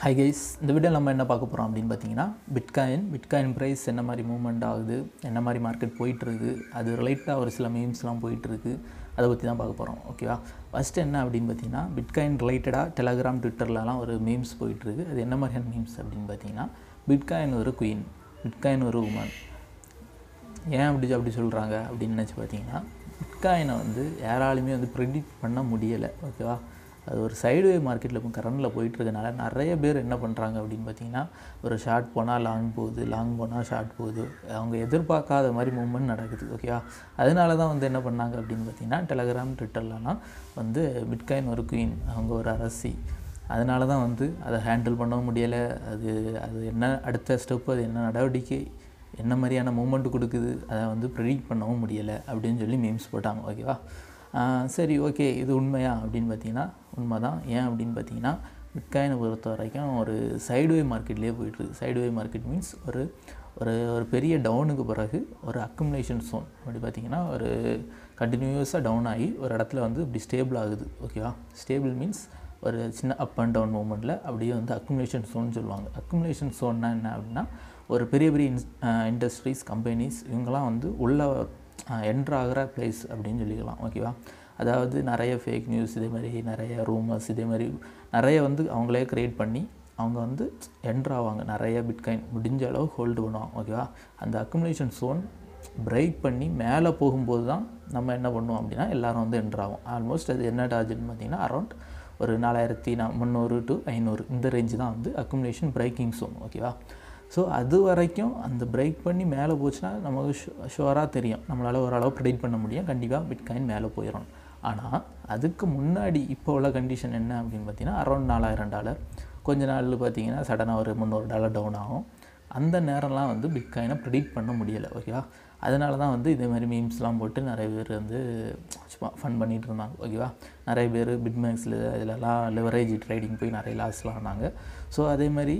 Hi guys இந்த video நம்ம என்ன பார்க்க போகிறோம் அப்படின்னு பார்த்தீங்கன்னா பிட்காயின் பிட்காயின் ப்ரைஸ் என்ன மாதிரி மூவ்மெண்ட் ஆகுது என்ன மாதிரி மார்க்கெட் போயிட்டுருக்கு அது ரிலேட்டாக ஒரு சில மீம்ஸ்லாம் போயிட்டுருக்கு அதை பற்றி தான் பார்க்க போகிறோம் ஓகேவா ஃபஸ்ட்டு என்ன அப்படின்னு பார்த்தீங்கன்னா பிட்காயின் ரிலேட்டடாக டெலகிராம் ட்விட்டர்லலாம் ஒரு மீம்ஸ் போயிட்டுருக்கு. அது என்ன மாதிரியான மீம்ஸ் அப்படின்னு பார்த்தீங்கன்னா பிட்காயின் ஒரு குயின் பிட்காயின் ஒரு உமன் ஏன் அப்படி அப்படி சொல்கிறாங்க அப்படின்னு நினச்சி பார்த்தீங்கன்னா பிட்காயினை வந்து யாராலுமே வந்து ப்ரெடிக்ட் பண்ண முடியலை ஓகேவா அது ஒரு சைடுவே மார்க்கெட்டில் இப்போ கரண்டில் போயிட்டுருக்கனால நிறைய பேர் என்ன பண்ணுறாங்க அப்படின்னு பார்த்தீங்கன்னா ஒரு ஷார்ட் போனால் லாங் போகுது லாங் போனால் ஷார்ட் போகுது. அவங்க எதிர்பார்க்காத மாதிரி மூவ்மெண்ட் நடக்குது ஓகேவா அதனால தான் வந்து என்ன பண்ணாங்க அப்படின்னு பார்த்தீங்கன்னா டெலகிராம் ட்விட்டர்லலாம் வந்து பிட்காயின் ஒரு குயின் அவங்க ஒரு அரசி. அதனால தான் வந்து அதை ஹேண்டில் பண்ணவும் முடியலை. அது அது என்ன அடுத்த ஸ்டெப்பு அது என்ன நடவடிக்கை என்ன மாதிரியான மூமெண்ட் கொடுக்குது அதை வந்து ப்ரெடிக்ட் பண்ணவும் முடியலை அப்படின்னு சொல்லி மீம்ஸ் போட்டாங்க ஓகேவா சரி ஓகே இது உண்மையா அப்படின்னு பார்த்தீங்கன்னா உண்மை தான் ஏன் அப்படின்னு பார்த்தீங்கன்னா பிட்காயினை பொறுத்த வரைக்கும் ஒரு சைடுவே மார்க்கெட்லேயே போயிட்டுருக்கு. சைடுவே மார்க்கெட் மீன்ஸ் ஒரு ஒரு ஒரு பெரிய டவுனுக்கு பிறகு ஒரு அக்குமுலேஷன் சோன் அப்படி பார்த்தீங்கன்னா ஒரு கண்டினியூஸாக டவுன் ஆகி ஒரு இடத்துல வந்து இப்படி ஸ்டேபிள் ஆகுது. ஓகேவா ஸ்டேபிள் மீன்ஸ் ஒரு சின்ன அப் அண்ட் டவுன் மூமெண்ட்டில் அப்படியே வந்து அக்குமுலேஷன் சோன் சொல்லுவாங்க. அக்குமுலேஷன் சோன்னா என்ன அப்படின்னா ஒரு பெரிய பெரிய இண்டஸ்ட்ரீஸ் கம்பெனிஸ் இவங்கெல்லாம் வந்து உள்ள என்ட்ராகிற பிளேஸ் அப்படின்னு சொல்லிக்கலாம் ஓகேவா அதாவது நிறைய ஃபேக் நியூஸ் இதே மாதிரி நிறைய ரூமர்ஸ் இதே மாதிரி நிறைய வந்து அவங்களே க்ரியேட் பண்ணி அவங்க வந்து என்ட்ராவாங்க நிறைய பிட்காயின் முடிஞ்ச அளவு ஹோல்டு பண்ணுவாங்க ஓகேவா அந்த அக்குமுலேஷன் சோன் பிரேக் பண்ணி மேலே போகும்போது தான் நம்ம என்ன பண்ணுவோம் அப்படின்னா எல்லாரும் வந்து என்ட்ராகும் ஆல்மோஸ்ட் அது என்ன டார்ஜெட்னு பார்த்தீங்கன்னா அரௌண்ட் ஒரு நாலாயிரத்தி நா முந்நூறு டு ஐநூறு இந்த ரேஞ்சு தான் வந்து அக்குமுலேஷன் பிரேக்கிங் சோன் ஓகேவா ஸோ அது வரைக்கும் அந்த பிரேக் பண்ணி மேலே போச்சுன்னா நமக்கு ஷு ஷுவராக தெரியும். நம்மளால் ஓரளவு ப்ரெடிக்ட் பண்ண முடியும். கண்டிப்பாக பிட்காயின் மேலே போயிடும் ஆனால் அதுக்கு முன்னாடி இப்போ உள்ள கண்டிஷன் என்ன அப்படின்னு பார்த்தீங்கன்னா அரௌண்ட் நாலாயிரம் டாலர் கொஞ்ச நாளில் பார்த்தீங்கன்னா சடனாக ஒரு முந்நூறு டாலர் டவுன் ஆகும். அந்த நேரம்லாம் வந்து பிட்காயினை ப்ரெடிக்ட் பண்ண முடியலை ஓகேவா அதனால தான் வந்து இதே மாதிரி மீம்ஸ்லாம் போட்டு நிறைய பேர் வந்து சும்மா ஃபன் பண்ணிகிட்டு இருந்தாங்க ஓகேவா நிறைய பேர் பிட்மேக்ஸில் இதிலலாம் லிவரேஜ் ட்ரேடிங் போய் நிறைய லாஸ்லாம் ஆனாங்க. ஸோ அதே மாதிரி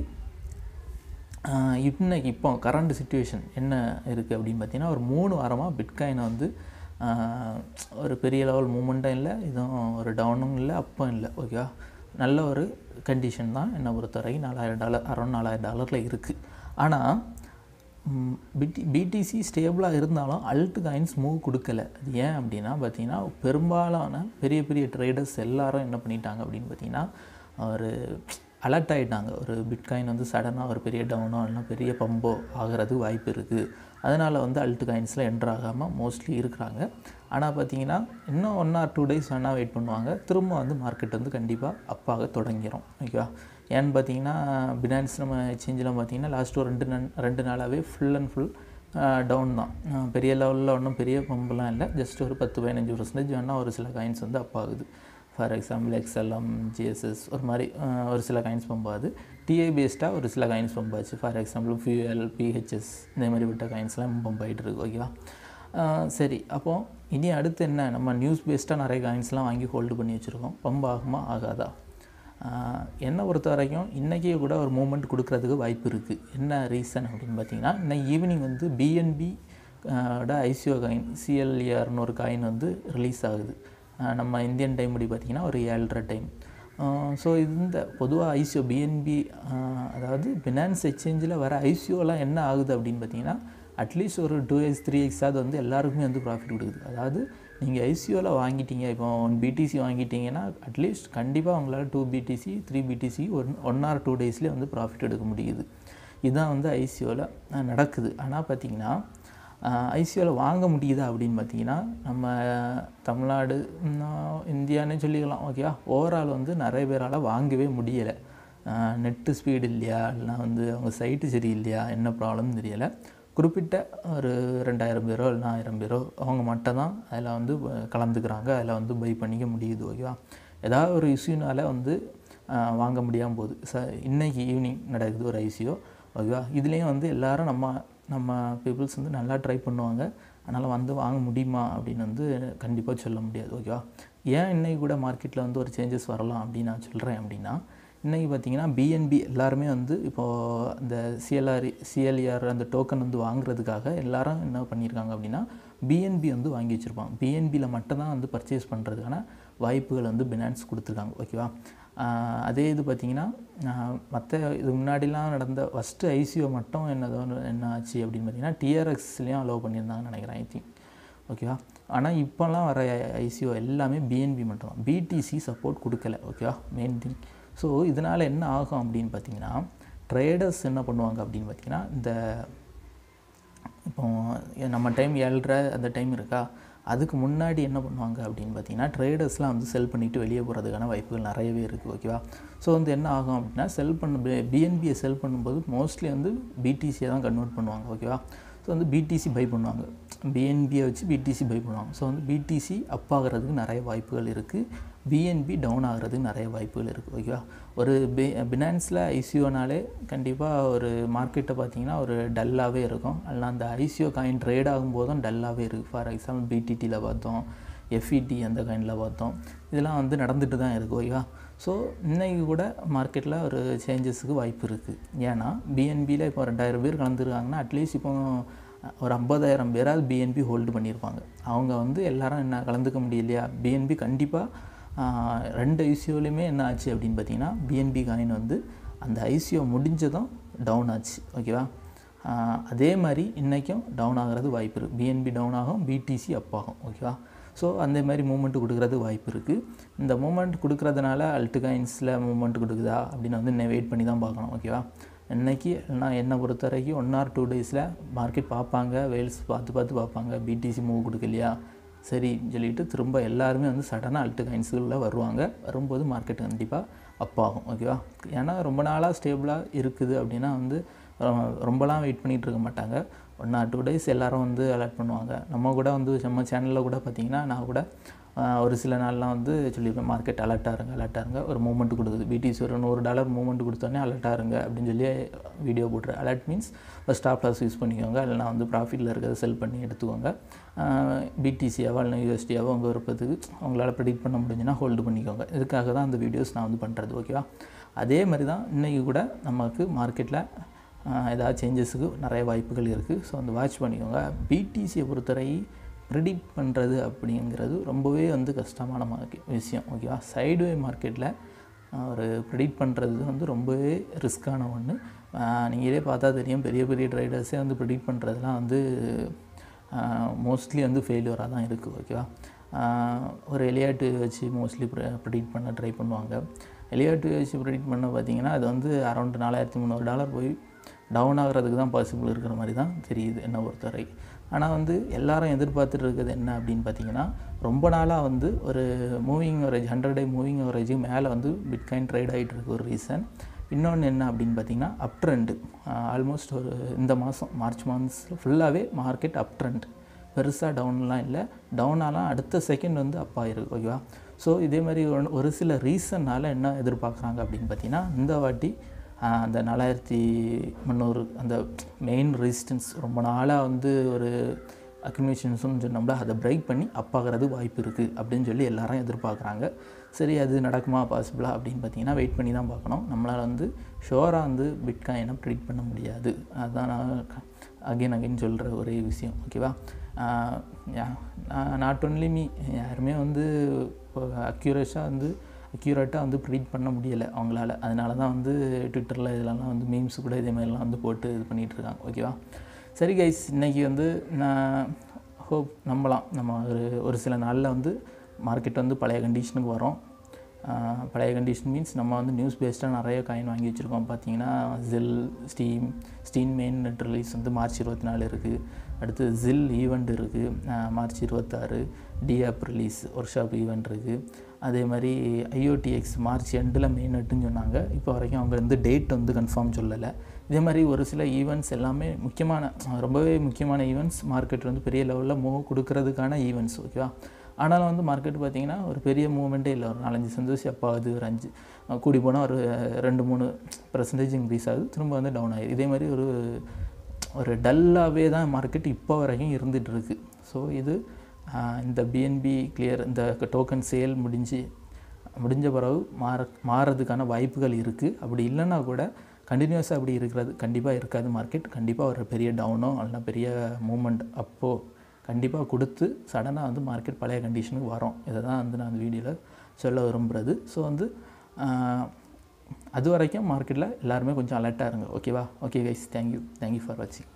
இன்னைக்கு இப்போ கரண்ட் சுச்சுவேஷன் என்ன இருக்குது அப்படின்னு பார்த்தீங்கன்னா ஒரு மூணு வாரமாக பிட்காயினை வந்து ஒரு பெரிய லெவல் மூமெண்ட்டும் இல்லை இதுவும் ஒரு டவுனும் இல்லை அப்பும் இல்லை ஓகேவா நல்ல ஒரு கண்டிஷன் தான் என்னை பொறுத்த வரைக்கும் நாலாயிரம் டாலர் அரௌண்ட் நாலாயிரம் டாலரில் இருக்குது ஆனால் பிடி பிடிசி ஸ்டேபிளாக இருந்தாலும் அல்ட்டு காயின்ஸ் மூவ் கொடுக்கல. அது ஏன் அப்படின்னா பார்த்தீங்கன்னா பெரும்பாலான பெரிய பெரிய ட்ரேடர்ஸ் எல்லாரும் என்ன பண்ணிட்டாங்க அப்படின்னு பார்த்தீங்கன்னா ஒரு அலர்ட் ஆகிட்டாங்க ஒரு பிட்காயின் வந்து சடனாக ஒரு பெரிய டவுனோ இல்லைனா பெரிய பம்போ ஆகிறது வாய்ப்பு இருக்குது அதனால் வந்து அல்ட்டு காயின்ஸில் என்ட்ரு ஆகாமல் மோஸ்ட்லி இருக்கிறாங்க. ஆனால் பார்த்தீங்கன்னா இன்னும் ஒன் ஆர் டூ டேஸ் வேணால் வெயிட் பண்ணுவாங்க. திரும்ப வந்து மார்க்கெட் வந்து கண்டிப்பாக அப்பாக தொடங்கிடும் ஓகேவா? ஏன்னு பார்த்தீங்கன்னா பினான்ஸ் நம்ம எக்ஸ்சேஞ்சில் பார்த்தீங்கன்னா லாஸ்ட் ஒரு ரெண்டு நன் ரெண்டு நாளாகவே ஃபுல் அண்ட் ஃபுல் டவுன் தான். பெரிய லெவலில் ஒன்றும் பெரிய பம்புலாம் இல்லை. ஜஸ்ட் ஒரு பத்து பதினஞ்சு பர்சன்டேஜ் வேணால் ஒரு சில காயின்ஸ் வந்து அப் ஆகுது. ஃபார் எக்ஸாம்பிள் எக்ஸ்எல்எம் ஜிஎஸ்எஸ் ஒரு மாதிரி ஒரு சில காயின்ஸ் பம்பாது டிஐ பேஸ்டாக ஒரு சில காயின்ஸ் பம்பாச்சு ஃபார் எக்ஸாம்பிள் ஃபியூஎல் பிஹெச்எஸ் இந்த மாதிரி விட்ட காயின்ஸ்லாம் பம்ப் ஆகிட்டு இருக்கு ஓகேவா சரி அப்போது இனி அடுத்து என்ன? நம்ம நியூஸ் பேஸ்டாக நிறைய காயின்ஸ்லாம் வாங்கி ஹோல்டு பண்ணி வச்சுருக்கோம். பம்ப் ஆகுமா ஆகாதா? என்னை பொறுத்த வரைக்கும் இன்றைக்கே கூட ஒரு மூமெண்ட் கொடுக்கறதுக்கு வாய்ப்பு இருக்குது என்ன ரீசன் அப்படின்னு பார்த்தீங்கன்னா இன்னைக்கு ஈவினிங் வந்து பிஎன்பி ஐசிஓ காயின் சிஎல்இஆர்னு ஒரு காயின் வந்து ரிலீஸ் ஆகுது. நம்ம இந்தியன் டைம் படி பார்த்திங்கன்னா ஒரு ஏழரை டைம் ஸோ இந்த பொதுவாக ஐசிஓ பிஎன்பி அதாவது ஃபினான்ஸ் எக்ஸ்சேஞ்சில் வர ஐசிஓலாம் என்ன ஆகுது அப்படின்னு பார்த்தீங்கன்னா அட்லீஸ்ட் ஒரு டூ எக்ஸ் த்ரீ எக்ஸாவது வந்து எல்லாருக்குமே வந்து ப்ராஃபிட் கொடுக்குது. அதாவது நீங்கள் ஐசிஓவில் வாங்கிட்டீங்க இப்போ ஒன் பிடிசி வாங்கிட்டீங்கன்னா அட்லீஸ்ட் கண்டிப்பாக உங்களால் two BTC three BTC one one or two டேஸ்லேயே வந்து ப்ராஃபிட் எடுக்க முடியுது. இதுதான் வந்து ஐசிஓவில் நடக்குது. ஆனால் பார்த்தீங்கன்னா ஐசிஓவில் வாங்க முடியுதா அப்படின்னு பார்த்தீங்கன்னா நம்ம தமிழ்நாடு இந்தியான்னு சொல்லிக்கலாம் ஓகேவா ஓவரால் வந்து நிறைய பேரால் வாங்கவே முடியலை. நெட்டு ஸ்பீடு இல்லையா? இல்லைனா வந்து அவங்க சைட்டு சரி இல்லையா என்ன ப்ராப்ளம்னு தெரியலை. குறிப்பிட்ட ஒரு ரெண்டாயிரம் பேரோ இல்லைனா ஆயிரம் பேரோ அவங்க மட்டும் தான் அதில் வந்து கலந்துக்கிறாங்க. அதில் வந்து பை பண்ணிக்க முடியுது ஓகேவா ஏதாவது ஒரு இஷ்யூனால் வந்து வாங்க முடியாமல் போகுது. ச இன்றைக்கி ஈவினிங் நடக்குது ஒரு ஐசியோ ஓகேவா இதுலேயும் வந்து எல்லோரும் நம்ம நம்ம பீப்புள்ஸ் வந்து நல்லா ட்ரை பண்ணுவாங்க. அதனால் வந்து வாங்க முடியுமா அப்படின்னு வந்து கண்டிப்பாக சொல்ல முடியாது ஓகேவா ஏன் இன்றைக்கி கூட மார்க்கெட்டில் வந்து ஒரு சேஞ்சஸ் வரலாம் அப்படின்னு நான் சொல்கிறேன் அப்படின்னா இன்றைக்கி பார்த்தீங்கன்னா பிஎன்பி எல்லாருமே வந்து இப்போது இந்த சிஎல்ஆர் சிஎல்ஆர் அந்த டோக்கன் வந்து வாங்குறதுக்காக எல்லாரும் என்ன பண்ணியிருக்காங்க அப்படின்னா பிஎன்பி வந்து வாங்கி வச்சுருப்பாங்க. பிஎன்பியில் மட்டும்தான் வந்து பர்ச்சேஸ் பண்ணுறதுக்கான வாய்ப்புகள் வந்து பினான்ஸ் கொடுத்துருக்காங்க ஓகேவா அதே இது பார்த்திங்கன்னா மற்ற இது முன்னாடிலாம் நடந்த ஃபஸ்ட்டு ஐசிஓ மட்டும் என்னதோ என்ன ஆச்சு அப்படின்னு பார்த்தீங்கன்னா டிஆர்எக்ஸ்லேயும் அலோவ் பண்ணியிருந்தாங்கன்னு நினைக்கிறேன் ஐ திங்க் ஓகேவா ஆனால் இப்போல்லாம் வர ஐசிஓ எல்லாமே பிஎன்பி மட்டும் பிடிசி சப்போர்ட் கொடுக்கல ஓகேவா மெயின் திங் ஸோ இதனால் என்ன ஆகும் அப்படின்னு பார்த்தீங்கன்னா ட்ரேடர்ஸ் என்ன பண்ணுவாங்க அப்படின்னு பார்த்தீங்கன்னா இந்த இப்போ நம்ம டைம் ஏழ்ரை அந்த டைம் இருக்கா? அதுக்கு முன்னாடி என்ன பண்ணுவாங்க அப்படின்னு பார்த்தீங்கன்னா ட்ரேடர்ஸ்லாம் வந்து செல் பண்ணிவிட்டு வெளியே போகிறதுக்கான வாய்ப்புகள் நிறையவே இருக்குது ஓகேவா ஸோ வந்து என்ன ஆகும் அப்படின்னா செல் பண்ண பிஎன்பியை செல் பண்ணும்போது மோஸ்ட்லி வந்து பிடிசியை தான் கன்வெர்ட் பண்ணுவாங்க ஓகேவா ஸோ வந்து பிடிசி பை பண்ணுவாங்க. பிஎன்பியை வச்சு பிடிசி பை பண்ணுவாங்க ஸோ வந்து பிடிசி அப் ஆகிறதுக்கு நிறைய வாய்ப்புகள் இருக்குது பிஎன்பி டவுன் ஆகிறதுக்கு நிறைய வாய்ப்புகள் இருக்குது ஓகேவா ஒரு பி பினான்ஸில் ஐசிஓனாலே கண்டிப்பாக ஒரு மார்க்கெட்டை பார்த்தீங்கன்னா ஒரு டல்லாகவே இருக்கும். அல்ல அந்த ஐசிஓ காயின் ட்ரேட் ஆகும்போதும் டல்லாகவே இருக்குது ஃபார் எக்ஸாம்பிள் பிடிடியில் பார்த்தோம். எஃப்இடி அந்த காயினில் பார்த்தோம். இதெல்லாம் வந்து நடந்துட்டு தான் இருக்குது ஓகேவா ஸோ இன்றைக்கி கூட மார்க்கெட்டில் ஒரு சேஞ்சஸுக்கு வாய்ப்பு இருக்குது ஏன்னா பிஎன்பியில் இப்போ ரெண்டாயிரம் பேர் கலந்துருக்காங்கன்னா அட்லீஸ்ட் இப்போ ஒரு ஐம்பதாயிரம் பேராவது பிஎன்பி ஹோல்டு பண்ணியிருப்பாங்க. அவங்க வந்து எல்லாரும் என்ன கலந்துக்க முடியலையா? பிஎன்பி கண்டிப்பாக ரெண்டு ஐசியோலையுமே என்ன ஆச்சு அப்படின்னு பார்த்தீங்கன்னா பிஎன்பி காயின் வந்து அந்த ஐசியோ முடிஞ்சதும் டவுன் ஆச்சு. ஓகேவா அதே மாதிரி இன்றைக்கும் டவுன் ஆகிறது வாய்ப்பு இருக்குது பிஎன்பி டவுன் ஆகும் பிடிசி அப் ஆகும். ஓகேவா ஸோ அந்த மாதிரி மூமெண்ட் கொடுக்கறது வாய்ப்பு இருக்குது இந்த மூமெண்ட் கொடுக்குறதுனால அல்ட்டு காயின்ஸில் மூமெண்ட் கொடுக்குதா அப்படின்னு வந்து இன்னும் வெயிட் பண்ணி தான் பார்க்கணும் ஓகேவா இன்னைக்கு நான் என்னை பொறுத்த வரைக்கும் ஒன் ஆர் டூ டேஸில் மார்க்கெட் பார்ப்பாங்க வேல்ஸ் பார்த்து பார்த்து பார்ப்பாங்க பிடிசி மூவ் கொடுக்கலையா? சரி சொல்லிட்டு திரும்ப எல்லாருமே வந்து சடனாக அல்ட்டு காயின்ஸுகளில் வருவாங்க. வரும்போது மார்க்கெட் கண்டிப்பாக அப் ஆகும் ஓகேவா ஏன்னா ரொம்ப நாளாக ஸ்டேபிளாக இருக்குது அப்படின்னா வந்து ரொம்பலாம் வெயிட் பண்ணிகிட்டு இருக்க மாட்டாங்க. ஒன் ஆர் டூ டேஸ் எல்லோரும் வந்து அலர்ட் பண்ணுவாங்க. நம்ம கூட வந்து நம்ம சேனலில் கூட பார்த்திங்கன்னா நான் கூட ஒரு சில நாள்லாம் வந்து சொல்லியிருப்பேன் மார்க்கெட் அலர்ட்டாக இருங்க அலர்ட்டாக இருங்க. ஒரு மூமெண்ட் கொடுக்குது. பிடிசி ஒரு நூறு டாலர் மூமெண்ட் கொடுத்தோன்னே அலர்ட்டாக இருங்க அப்படின்னு சொல்லி வீடியோ போட்டுரு alert means stop loss use பண்ணிக்கோங்க. இல்லைனா வந்து ப்ராஃபிட்டில் இருக்கிறத செல் பண்ணி எடுத்துக்கோங்க. பிடிசியாவோ இல்லைனா யூஎஸ்டியாவோ உங்கள் விருப்பத்துக்கு உங்களால் ப்ரெடிக்ட் பண்ண முடிஞ்சுன்னா ஹோல்டு பண்ணிக்கோங்க. இதுக்காக தான் அந்த வீடியோஸ் நான் வந்து பண்ணுறது ஓகேவா அதே மாதிரி தான் இன்றைக்கி கூட நமக்கு மார்க்கெட்டில் ஏதாவது சேஞ்சஸுக்கு நிறைய வாய்ப்புகள் இருக்குது ஸோ அந்த வாட்ச் பண்ணிக்கோங்க. பிடிசியை பொறுத்தவரை ப்ரிடிக்ட் பண்ணுறது அப்படிங்கிறது ரொம்பவே வந்து கஷ்டமான மார்க்கெட் விஷயம் ஓகேவா சைடுவே மார்க்கெட்டில் ஒரு ப்ரிடிக்ட் பண்ணுறது வந்து ரொம்பவே ரிஸ்க்கான ஒன்று நீங்களே பார்த்தா தெரியும் பெரிய பெரிய ட்ரைடர்ஸே வந்து ப்ரிடிக்ட் பண்ணுறதுலாம் வந்து மோஸ்ட்லி வந்து ஃபெயிலியராக தான் இருக்குது ஓகேவா ஒரு விளையாட்டு வச்சு மோஸ்ட்லி ப்ரிடிக்ட் பண்ண ட்ரை பண்ணுவாங்க. விளையாட்டு வச்சு ப்ரிடிக்ட் பண்ண பார்த்தீங்கன்னா அது வந்து அரௌண்ட் நாலாயிரத்தி முந்நூறு டாலர் போய் டவுன் ஆகிறதுக்கு தான் பாசிபிள் இருக்கிற மாதிரி தான் தெரியுது என்னை பொறுத்தவரை. ஆனால் வந்து எல்லாரும் எதிர்பார்த்துட்டு இருக்கிறது என்ன அப்படின்னு பார்த்தீங்கன்னா ரொம்ப நாளாக வந்து ஒரு moving average hundred day moving அவரேஜுக்கு மேலே வந்து பிட்காயின் ட்ரேட் ஆகிட்டு இருக்கு ஒரு ரீசன் இன்னொன்று என்ன அப்படின்னு பார்த்தீங்கன்னா அப் ட்ரெண்டு ஆல்மோஸ்ட் ஒரு இந்த மாதம் மார்ச் மந்த்ஸில் ஃபுல்லாகவே மார்க்கெட் அப் ட்ரெண்ட் பெருசாக டவுன்லாம் இல்லை டவுனாலாம் அடுத்த செகண்ட் வந்து அப் ஆகிருக்கு ஓகேவா ஸோ இதே மாதிரி ஒரு- ஒரு சில ரீசன்னால் என்ன எதிர்பார்க்குறாங்க அப்படின்னு பார்த்தீங்கன்னா இந்த வாட்டி அந்த நாலாயிரத்தி முந்நூறு அந்த மெயின் ரெசிஸ்டன்ஸ் ரொம்ப நாளாக வந்து ஒரு அக்யூமிலேஷன்ஸ்னு சொன்னோம்ல அதை பிரேக் பண்ணி அப்பாகிறது வாய்ப்பு இருக்குது அப்படின்னு சொல்லி எல்லாரும் எதிர்பார்க்குறாங்க. சரி அது நடக்குமா? பாசிபிளா அப்படின்னு பார்த்தீங்கன்னா வெயிட் பண்ணி தான் பார்க்கணும். நம்மளால் வந்து ஷோராக வந்து பிட்காயினை ப்ரிடிக்ட் பண்ண முடியாது. அதுதான் நான் அகைன் அகைன் சொல்கிற ஒரே விஷயம். ஓகேவா நாட் ஒன்லி மீ யாருமே வந்து இப்போ அக்யூரேஷாக வந்து அக்யூரேட்டாக வந்து ப்ரிடிக்ட் பண்ண முடியலை அவங்களால. அதனால தான் வந்து ட்விட்டரில் இதிலலாம் வந்து மீம்ஸ் கூட இதே மாதிரிலாம் வந்து போட்டு இது பண்ணிகிட்டு இருக்காங்க. ஓகேவா சரி கைஸ் இன்றைக்கி வந்து நான் ஹோப் நம்பலாம். நம்ம ஒரு ஒரு சில நாளில் வந்து மார்க்கெட் வந்து பழைய கண்டிஷனுக்கு வரும் பழைய கண்டிஷன் மீன்ஸ் நம்ம வந்து நியூஸ் பேஸ்டாக நிறைய காயின் வாங்கி வச்சுருக்கோம். பார்த்தீங்கன்னா gel steam steam main net release வந்து மார்ச் இருபத்தி நாலு இருக்குது அடுத்து ஜில் ஈவெண்ட் இருக்குது மார்ச் இருபத்தாறு டிஆப் ரிலீஸ் ஒர்க் ஷாப் ஈவெண்ட் இருக்குது அதே மாதிரி ஐஓடிஎக்ஸ் மார்ச் எண்டில் மெயின் எட்டுன்னு சொன்னாங்க. இப்போ வரைக்கும் அவங்க வந்து டேட் வந்து கன்ஃபார்ம் சொல்லலை. இதே மாதிரி ஒரு சில ஈவெண்ட்ஸ் எல்லாமே முக்கியமான ரொம்பவே முக்கியமான ஈவெண்ட்ஸ் மார்க்கெட் வந்து பெரிய லெவலில் மூவ் கொடுக்கறதுக்கான ஈவெண்ட்ஸ் ஓகேவா ஆனாலும் வந்து மார்க்கெட் பார்த்திங்கன்னா ஒரு பெரிய மூவ்மெண்ட்டே இல்லை. ஒரு நாலஞ்சு சந்தோஷம் எப்போ ஆகுது ஒரு அஞ்சு கூடி போனால் ஒரு ரெண்டு மூணு பர்சன்டேஜ் இன்க்ரீஸ் ஆகுது. திரும்ப வந்து டவுன் ஆகுது இதே மாதிரி ஒரு ஒரு டல்லாகவே தான் மார்க்கெட் இப்போ வரைக்கும் இருந்துகிட்ருக்கு ஸோ இது இந்த பிஎன்பி கிளியர் இந்த டோக்கன் சேல் முடிஞ்சு முடிஞ்ச பிறகு மாற மாறதுக்கான வாய்ப்புகள் இருக்குது அப்படி இல்லைன்னா கூட கண்டினியூஸாக அப்படி இருக்கிறது கண்டிப்பாக இருக்காது. மார்க்கெட் கண்டிப்பாக ஒரு பெரிய டவுனோ அல்ல பெரிய மூமெண்ட் அப்போது கண்டிப்பாக கொடுத்து சடனாக வந்து மார்க்கெட் பழைய கண்டிஷனுக்கு வரும். இதை தான் வந்து நான் அந்த வீடியோவில் சொல்ல விரும்புகிறது ஸோ வந்து அது வரைக்கும் மார்க்கெட்டில் எல்லாருமே கொஞ்சம் அலர்ட்டாக இருங்க. ஓகேவா okay guys thank you thank you for வாட்சிங்